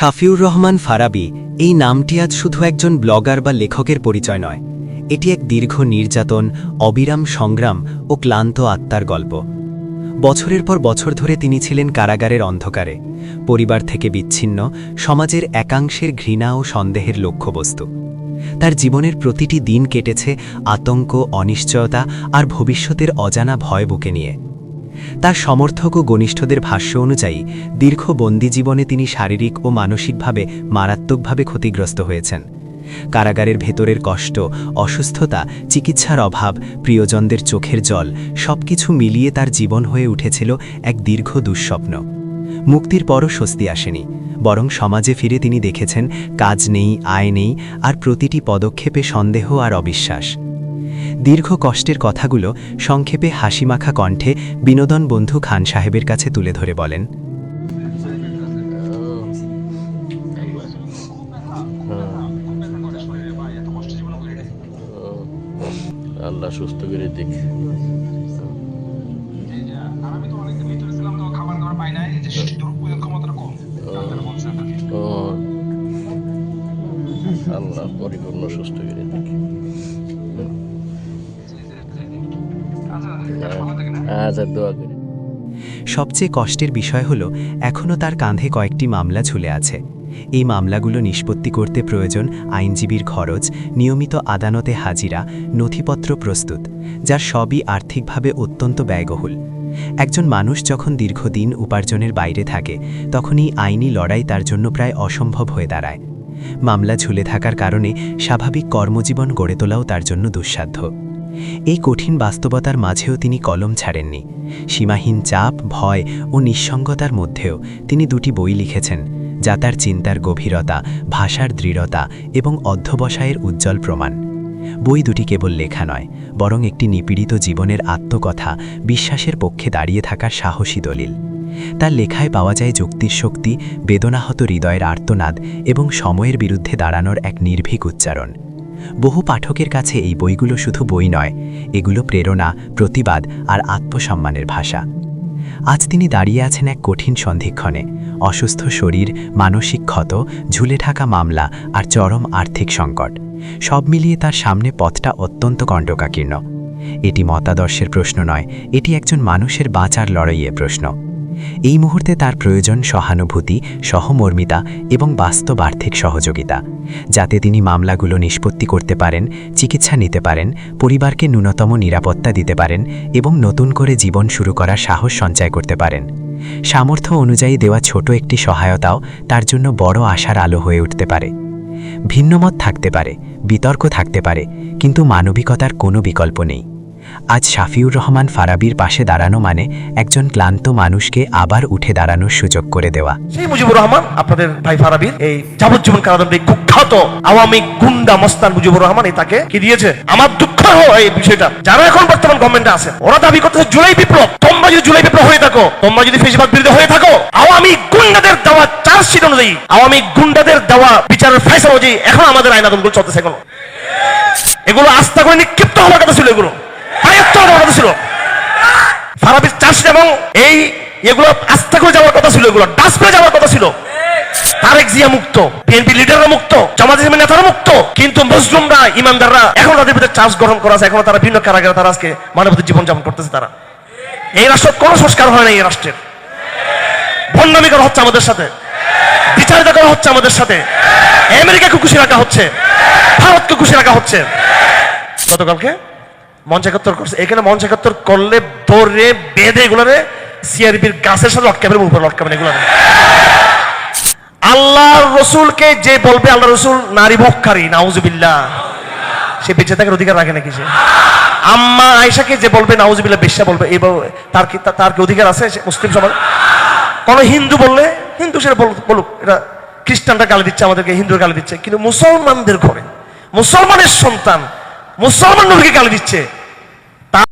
শাফিউর রহমান ফারাবি, এই নামটি আজ শুধু একজন ব্লগার বা লেখকের পরিচয় নয়। এটি এক দীর্ঘ নির্যাতন, অবিরাম সংগ্রাম ও ক্লান্ত আত্মার গল্প। বছরের পর বছর ধরে তিনি ছিলেন কারাগারের অন্ধকারে। পরিবার থেকে বিচ্ছিন্ন, সমাজের একাংশের ঘৃণা ও সন্দেহের লক্ষ্যবস্তু। তার জীবনের প্রতিটি দিন কেটেছে আতঙ্ক, অনিশ্চয়তা আর ভবিষ্যতের অজানা ভয় বুকে নিয়ে। তার সমর্থক ও ঘনিষ্ঠদের ভাষ্য অনুযায়ী, দীর্ঘ বন্দি জীবনে তিনি শারীরিক ও মানসিকভাবে মারাত্মকভাবে ক্ষতিগ্রস্ত হয়েছেন। কারাগারের ভেতরের কষ্ট, অসুস্থতা, চিকিৎসার অভাব, প্রিয়জনদের চোখের জল, সবকিছু মিলিয়ে তার জীবন হয়ে উঠেছিল এক দীর্ঘ দুঃস্বপ্ন। মুক্তির পরও স্বস্তি আসেনি, বরং সমাজে ফিরে তিনি দেখেছেন, কাজ নেই, আয় নেই, আর প্রতিটি পদক্ষেপে সন্দেহ আর অবিশ্বাস। দীর্ঘ কষ্টের কথাগুলো সংক্ষেপে হাসিমাখা কণ্ঠে বিনোদন বন্ধু খান সাহেবের কাছে তুলে ধরে বলেন, আল্লাহ সুস্থ করে দিক। আল্লাহ পরিপূর্ণ সুস্থ করে দিক। সবচেয়ে কষ্টের বিষয় হল এখনও তার কাঁধে কয়েকটি মামলা ঝুলে আছে। এই মামলাগুলো নিষ্পত্তি করতে প্রয়োজন আইনজীবীর খরচ, নিয়মিত আদালতে হাজিরা, নথিপত্র প্রস্তুত, যার সবই আর্থিকভাবে অত্যন্ত ব্যয়বহুল। একজন মানুষ যখন দীর্ঘদিন উপার্জনের বাইরে থাকে, তখনই আইনি লড়াই তার জন্য প্রায় অসম্ভব হয়ে দাঁড়ায়। মামলা ঝুলে থাকার কারণে স্বাভাবিক কর্মজীবন গড়ে তোলাও তার জন্য দুঃসাধ্য। এই কঠিন বাস্তবতার মাঝেও তিনি কলম ছাড়েননি। সীমাহীন চাপ, ভয় ও নিঃসঙ্গতার মধ্যেও তিনি দুটি বই লিখেছেন, যা তার চিন্তার গভীরতা, ভাষার দৃঢ়তা এবং অধ্যবসায়ের উজ্জ্বল প্রমাণ। বই দুটি কেবল লেখা নয়, বরং একটি নিপীড়িত জীবনের আত্মকথা, বিশ্বাসের পক্ষে দাঁড়িয়ে থাকার সাহসী দলিল। তার লেখায় পাওয়া যায় যুক্তির শক্তি, বেদনাহত হৃদয়ের আর্তনাদ এবং সময়ের বিরুদ্ধে দাঁড়ানোর এক নির্ভীক উচ্চারণ। বহু পাঠকের কাছে এই বইগুলো শুধু বই নয়, এগুলো প্রেরণা, প্রতিবাদ আর আত্মসম্মানের ভাষা। আজ তিনি দাঁড়িয়ে আছেন এক কঠিন সন্ধিক্ষণে। অসুস্থ শরীর, মানসিক ক্ষত, ঝুলে থাকা মামলা আর চরম আর্থিক সংকট। সব মিলিয়ে তার সামনে পথটা অত্যন্ত কণ্ডকাকীর্ণ এটি মতাদর্শের প্রশ্ন নয়, এটি একজন মানুষের বাঁচার লড়াইয়ের প্রশ্ন। এই মুহূর্তে তার প্রয়োজন সহানুভূতি, সহমর্মিতা এবং বাস্তব আর্থিক সহযোগিতা। যাতে তিনি মামলাগুলো নিষ্পত্তি করতে পারেন, চিকিৎসা নিতে পারেন, পরিবারকে ন্যূনতম নিরাপত্তা দিতে পারেন এবং নতুন করে জীবন শুরু করার সাহস সঞ্চয় করতে পারেন। সামর্থ্য অনুযায়ী দেওয়া ছোট একটি সহায়তাও তার জন্য বড় আশার আলো হয়ে উঠতে পারে। ভিন্নমত থাকতে পারে, বিতর্ক থাকতে পারে, কিন্তু মানবিকতার কোনো বিকল্প নেই। আজ শাফিউর রহমান ফারাবির পাশে দাঁড়ানো মানে একজন ক্লান্ত মানুষকে আবার উঠে দাঁড়ানোর সুযোগ করে দেওয়া। সেই মুজিবুর রহমান, আপনাদের ভাই ফারাবির এই যাবজ্জীবন কারাদণ্ডে কুখ্যাত আওয়ামী গুন্ডা মস্তান মুজিবুর রহমান এই তাকে কি দিয়েছে? আমার দুঃখ হয় এই বিষয়টা। যারা এখন বর্তমান গভর্নমেন্টে আছে, ওরা দাবি করতেছে, জুলাই বিপ্লব, তোমরা যদি জুলাই বিপ্লব হয়ে থাকো, তোমরা যদি ফেসবাদ বিরোধী হয়ে থাকো, আওয়ামী গুন্ডাদের দেওয়া চার্জশিট অনুযায়ী, আওয়ামী গুন্ডাদের দেওয়া বিচারের ফেসলা অনুযায়ী এখন আমাদের আইন আদমগুলো চলতেছে এগুলো এগুলো আস্থা করে নিক্ষিপ্ত হওয়ার কথা ছিল এগুলো। কথা ছিল ফারাবির চার্জশিট এবং এই এগুলো আস্থা করে যাওয়ার কথা ছিল এগুলো, ডাস্টবিনে যাওয়ার কথা ছিল। তারেক জিয়া মুক্ত বিএনপি লিডাররা মুক্ত নেতারা মুক্ত। কিন্তু মুসলিমরা, ইমানদাররা এখন তাদের ভিতরে গ্রহণ করা আছে, এখন তারা ভিন্ন কারাগারে তারা আজকে মানবতার করতেছে তারা। এই রাষ্ট্র কোনো সংস্কার হয় না এই রাষ্ট্রের। ভণ্ডামি করা হচ্ছে আমাদের সাথে। বিচারিতা করা হচ্ছে আমাদের সাথে। আমেরিকাকে খুশি রাখা হচ্ছে। ভারতকে খুশি রাখা হচ্ছে। গতকালকে মঞ্চ একাত্তর করছে। এখানে মঞ্চ একাত্তর করলে ধরে বেঁধে এগুলোরে সিআরপির গাছের সাথে লটকাবেন উপরে লটকাবেন এগুলো আল্লাহ রসুলকে যে বলবে আল্লাহ রসুল নারী ভক্ষারী, নাউজুবিল্লাহ। সে বেঁচে থাকার অধিকার রাখে নাকি সে? আম্মা আয়সাকে যে বলবে, নাউজুবিল্লাহ, বেশ্যা বলবে এই তার কি তার কি অধিকার আছে মুসলিম সমাজ? কোন হিন্দু বললে, হিন্দু বল- বলুক, এটা খ্রিস্টানরা গালি দিচ্ছে, আমাদেরকে হিন্দুর গালি দিচ্ছে, কিন্তু মুসলমানদের ঘরে, মুসলমানের সন্তান, মুসলমান নবীকে গালি দিচ্ছে